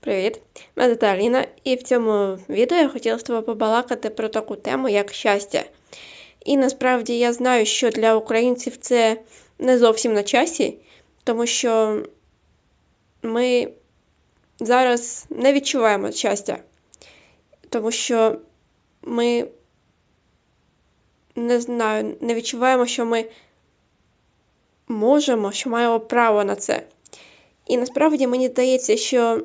Привіт, мене звати Аліна, і в цьому відео я хотіла з тобою побалакати про таку тему, як щастя. І насправді я знаю, що для українців це не зовсім на часі, тому що ми зараз не відчуваємо щастя, тому що ми не знаю, не відчуваємо, що ми можемо, що маємо право на це. І насправді мені здається, що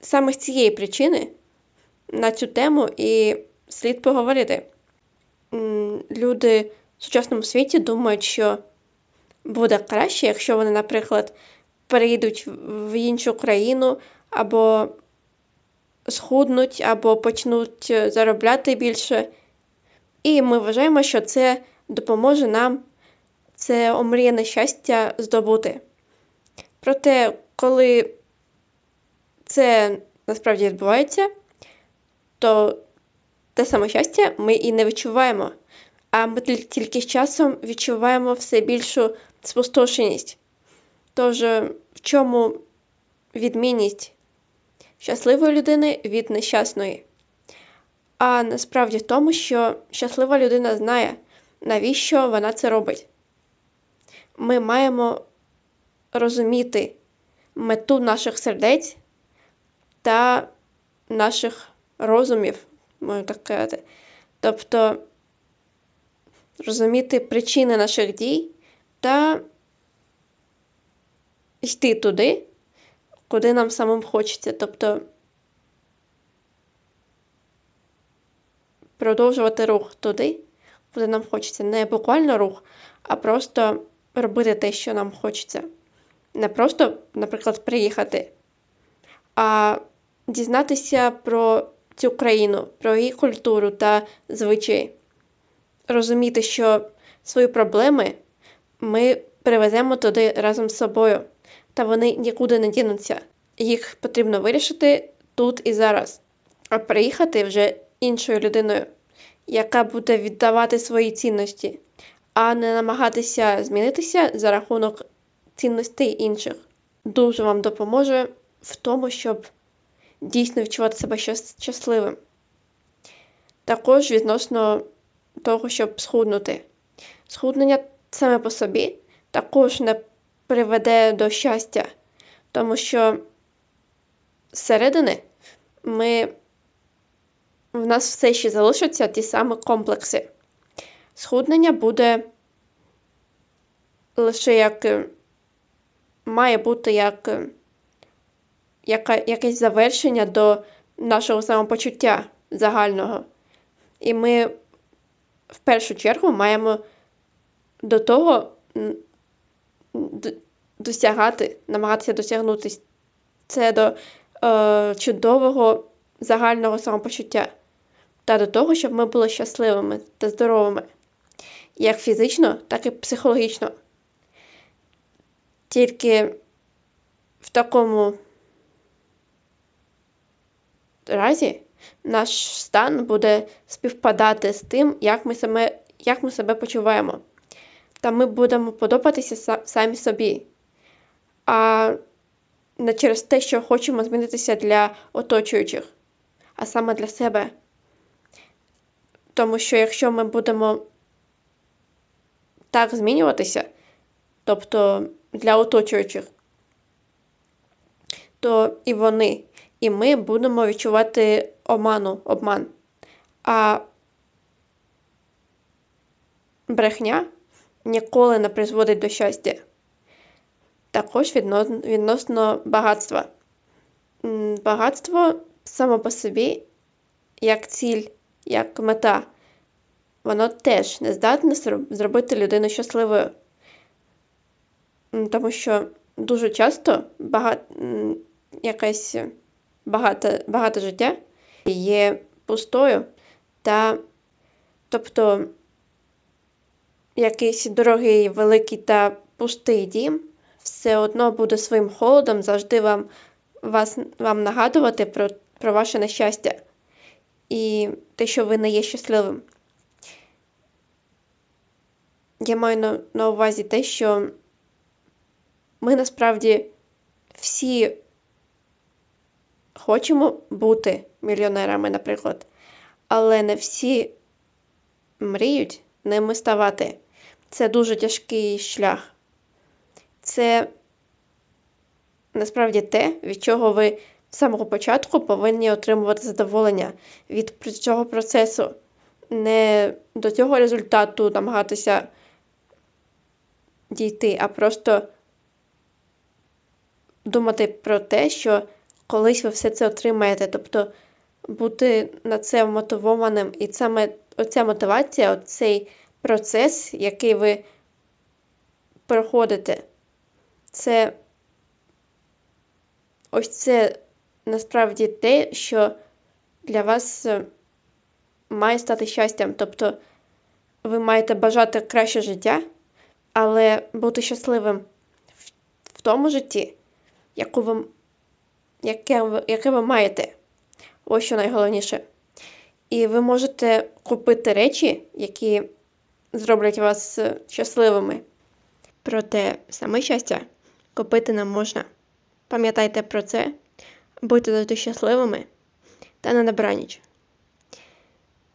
саме з цієї причини на цю тему і слід поговорити. Люди в сучасному світі думають, що буде краще, якщо вони, наприклад, переїдуть в іншу країну, або схуднуть, або почнуть заробляти більше. І ми вважаємо, що це допоможе нам це омріяне щастя здобути. Проте, коли це насправді відбувається, то те саме щастя ми і не відчуваємо, а ми тільки з часом відчуваємо все більшу спустошеність. Тож, в чому відмінність щасливої людини від нещасної? А насправді в тому, що щаслива людина знає, навіщо вона це робить. Ми маємо розуміти мету наших сердець та наших розумів, можна так сказати. Тобто розуміти причини наших дій та йти туди, куди нам самим хочеться. Тобто продовжувати рух туди, куди нам хочеться. Не буквально рух, а просто робити те, що нам хочеться. Не просто, наприклад, приїхати, а дізнатися про цю країну, про її культуру та звичаї, розуміти, що свої проблеми ми привеземо туди разом з собою, та вони нікуди не дінуться. Їх потрібно вирішити тут і зараз, а приїхати вже іншою людиною, яка буде віддавати свої цінності, а не намагатися змінитися за рахунок цінностей інших. Дуже вам допоможе в тому, щоб дійсно відчувати себе щасливим. Також відносно того, щоб схуднути. Схуднення саме по собі також не приведе до щастя, тому що зсередини ми, в нас все ще залишаться ті самі комплекси. Схуднення буде лише як має бути як яка, якесь завершення до нашого самопочуття загального. І ми в першу чергу маємо до того досягати, намагатися досягнути це до е, чудового загального самопочуття та до того, щоб ми були щасливими та здоровими, як фізично, так і психологічно. Тільки в такому разі наш стан буде співпадати з тим, як ми себе, як ми себе почуваємо. Та ми будемо подобатися самі собі, а не через те, що хочемо змінитися для оточуючих, а саме для себе. Тому що якщо ми будемо так змінюватися, тобто для оточуючих, то і вони і ми будемо відчувати оману, обман. А брехня ніколи не призводить до щастя. Також відносно багатства. Багатство само по собі, як ціль, як мета, воно теж не здатне зробити людину щасливою. Тому що дуже часто багато якась багате, багате життя є пустою, та тобто якийсь дорогий, великий та пустий дім все одно буде своїм холодом завжди вам вас, вам нагадувати про, про ваше нещастя і те, що ви не є щасливим. Я маю на, на увазі те, що ми насправді всі хочемо бути мільйонерами, наприклад, але не всі мріють ними ставати. Це дуже тяжкий шлях. Це насправді те, від чого ви з самого початку повинні отримувати задоволення від цього процесу, не до цього результату намагатися дійти, а просто думати про те, що колись ви все це отримаєте. Тобто бути на це вмотивованим. І саме оця мотивація, оцей процес, який ви проходите, це ось це насправді те, що для вас е, має стати щастям. Тобто ви маєте бажати краще життя, але бути щасливим в, в тому житті, яку ви, яке, ви, яке ви маєте. Ось що найголовніше. І ви можете купити речі, які зроблять вас е, щасливими. Проте саме щастя купити не можна. Пам'ятайте про це, будьте завжди щасливими та на добраніч.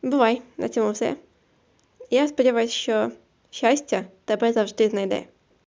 Бувай, на цьому все. Я сподіваюся, що щастя тебе завжди знайде.